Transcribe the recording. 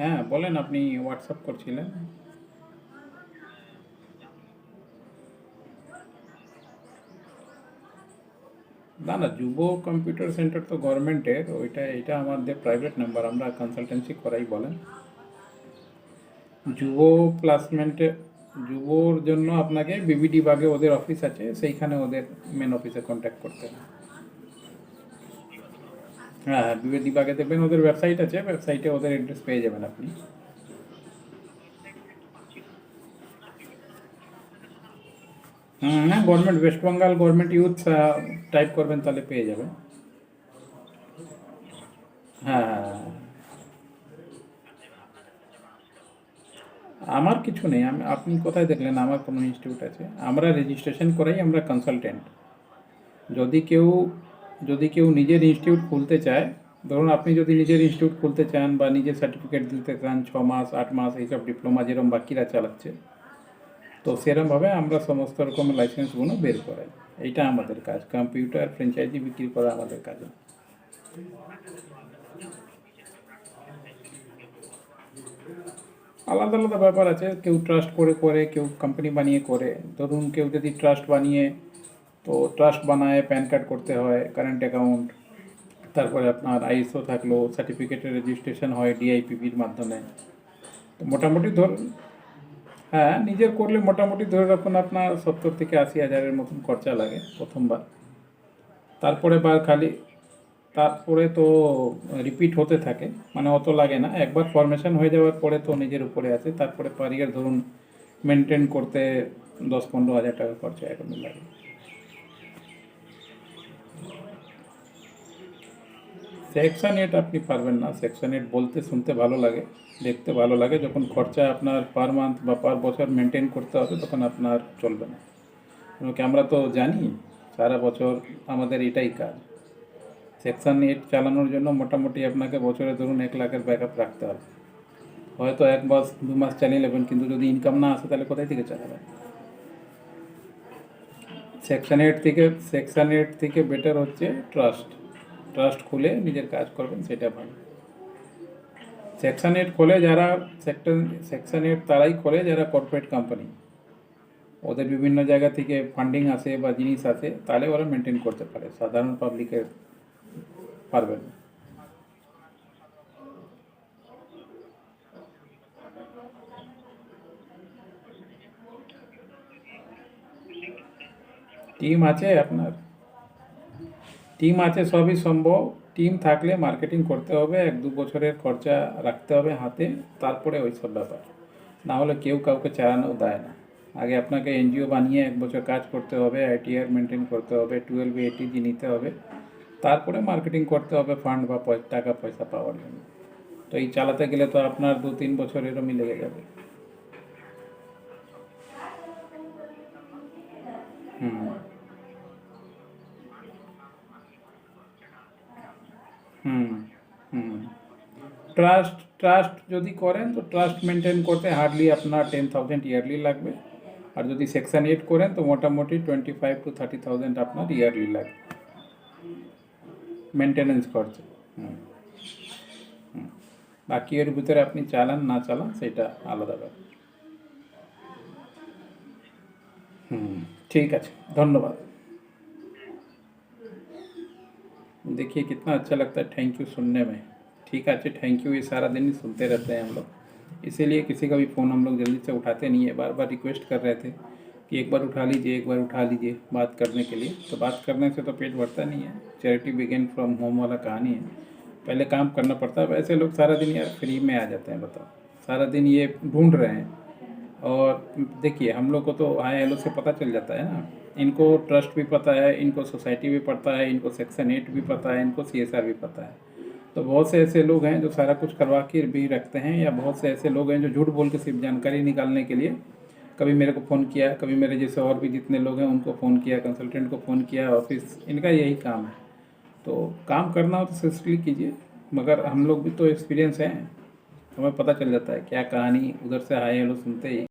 হ্যাঁ বলেন আপনি হোয়াটসঅ্যাপ করছিলেন। না না, যুব কম্পিউটার সেন্টার তো গভর্নমেন্টের, ওইটা, এটা আমাদের প্রাইভেট নাম্বার আমরা কনসালটেন্সি করাই বলেন। যুব প্লাসমেন্টে যুবর জন্য আপনাকে বিবিডি বাগে ওদের অফিস আছে, সেইখানে ওদের মেন অফিসে কন্ট্যাক্ট করতে হবে। হ্যাঁ হ্যাঁ বিবিডি বাগে দেখবেন ওদের ওয়েবসাইট আছে ওয়েবসাইটে ওদের অ্যাড্রেস পেয়ে যাবেন আপনি। হ্যাঁ government West Bengal government youth type করবেন তাহলে পেয়ে যাবেন। হ্যাঁ হ্যাঁ, হ্যাঁ। আমার কিছু নেই আমি আপনি কোথায় দেখলেন? আমার কোনো ইনস্টিটিউট আছে। আমরা রেজিস্ট্রেশন করাই আমরা কনসালটেন্ট যদি কেউ যদি কেউ নিজের ইনস্টিটিউট খুলতে চায়, ধরুন আপনি যদি নিজের ইনস্টিটিউট খুলতে চান বা নিজের সার্টিফিকেট দিতে চান, ছ মাস, আট মাস, এইসব ডিপ্লোমা যেরকম বাকিরা চালাচ্ছে, তো সেরকমভাবে আমরা সমস্ত রকম লাইসেন্সগুলো বের করাই। এইটা আমাদের কাজ। কম্পিউটার ফ্র্যাঞ্চাইজি বিক্রি করা আমাদের কাজ। আলাদা আলাদা ব্যাপার আছে। কেউ ট্রাস্ট করে করে, কেউ কোম্পানি বানিয়ে করে। ধরুন কেউ যদি ট্রাস্ট বানিয়ে তো ট্রাস্ট বানায় প্যান কার্ড করতে হয় কারেন্ট অ্যাকাউন্ট তারপরে আপনার আইএসও থাকল সার্টিফিকেটের রেজিস্ট্রেশন হয় ডিআইপিপির মাধ্যমে। তো মোটামুটি ধরুন হ্যাঁ নিজের করলে মোটামুটি ধরে রাখুন আপনার সত্তর থেকে আশি হাজারের মতন খরচা লাগে প্রথমবার। তারপরে বার খালি, তারপরে তো রিপিট হতে থাকে মানে অত লাগে না। একবার ফরমেশন হয়ে যাওয়ার পরে তো নিজের উপরে আছে, তারপরে পার ইয়ার ধরুন মেনটেন করতে দশ পনেরো হাজার টাকা খরচা এখন লাগে। সেকশন এইট আপনি পারবেন না। সেকশন এইট বলতে শুনতে ভালো লাগে, দেখতে ভালো লাগে। যখন খরচা আপনার পার মান্থ বা পার বছর মেনটেন করতে হবে, তখন আপনার চলবে না। কি আমরা তো জানি, সারা বছর আমাদের এটাই কাজ। সেকশন এইট চালানোর জন্য মোটামুটি আপনাকে বছরে ধরুন এক লাখের ব্যাকআপ রাখতে হবে। হয়তো এক মাস, দু মাস চালিয়ে নেবেন, কিন্তু যদি ইনকাম না আসে, তাহলে কোথায় থেকে চালাবেন? সেকশন এইট থেকে সেকশন এইট থেকে বেটার হচ্ছে ট্রাস্ট ট্রাস্ট খুলে নিজের কাজ করবেন, সেটা ভালো। সেকশন এইট খোলে যারা সেক্টর সেকশন এইট তারাই খোলে যারা কর্পোরেট কোম্পানি ওদের বিভিন্ন জায়গা থেকে ফান্ডিং আসে বা জিনিস আসে, তাহলে ওরা মেনটেন করতে পারে, সাধারণ পাবলিকের পারবে না। টিম আছে আপনার? টিম আছে, সবই সম্ভব। টিম থাকলে মার্কেটিং করতে হবে, এক দু বছরের খরচা রাখতে হবে হাতে, তারপরে ওই সব ব্যাপার। না হলে কেউ কাউকে চালানো দেয় না। আগে আপনাকে এনজিও বানিয়ে এক বছর কাজ করতে হবে, আইটিআর মেনটেন করতে হবে, টুয়েলভ এটিজি নিতে হবে। তারপরে মার্কেটিং করতে হবে ফান্ড বা টাকা পয়সা পাওয়ার জন্য। তো এই চালাতে গেলে তো আপনার দু তিন বছর এরমই লেগে যাবে। হুম। হুম হুম। ট্রাস্ট ট্রাস্ট যদি করেন তো ট্রাস্ট মেনটেন করতে হার্ডলি আপনার টেন থাউজেন্ড ইয়ারলি লাগবে। আর যদি সেকশন এইট করেন তো মোটামুটি twenty five to thirty thousand আপনার ইয়ারলি লাগবে। মেনটেনেন্স খরচা। হুম। বাকি এর ভিতরে আপনি চালান, না চালান সেটা আলাদা ব্যাপার। হুম, ঠিক আছে। ধন্যবাদ। देखिए, कितना अच्छा लगता है थैंक यू सुनने में। ठीक है अच्छा थैंक यू ये सारा दिन ही सुनते रहते हैं हम लोग। इसीलिए किसी का भी फ़ोन हम लोग जल्दी से उठाते नहीं है। बार बार रिक्वेस्ट कर रहे थे कि एक बार उठा लीजिए, एक बार उठा लीजिए बात करने के लिए। तो बात करने से तो पेट भरता नहीं है। चैरिटी बिगेन फ्रॉम होम वाला कहानी है। पहले काम करना पड़ता है वैसे लोग सारा दिन यार फ्री में आ जाते हैं, बताओ। सारा दिन ये ढूंढ रहे हैं। और देखिए, हम लोग को तो हाई हेलो से पता चल जाता है ना। इनको ट्रस्ट भी पता है, इनको सोसाइटी भी पता है, इनको सेक्शन एट भी पता है, इनको सीएसआर भी पता है। तो बहुत से ऐसे लोग हैं जो सारा कुछ करवा के भी रखते हैं या बहुत से ऐसे लोग हैं जो झूठ बोल के सिर्फ़ जानकारी निकालने के लिए कभी मेरे को फ़ोन किया, कभी मेरे जैसे और भी जितने लोग हैं उनको फ़ोन किया, कंसल्टेंट को फ़ोन किया, ऑफ़िस, इनका यही काम है। तो काम करना हो तो सिस्टली कीजिए, मगर हम लोग भी तो एक्सपीरियंस हैं। हमें पता चल जाता है क्या कहानी उधर से हाई हेलो सुनते ही।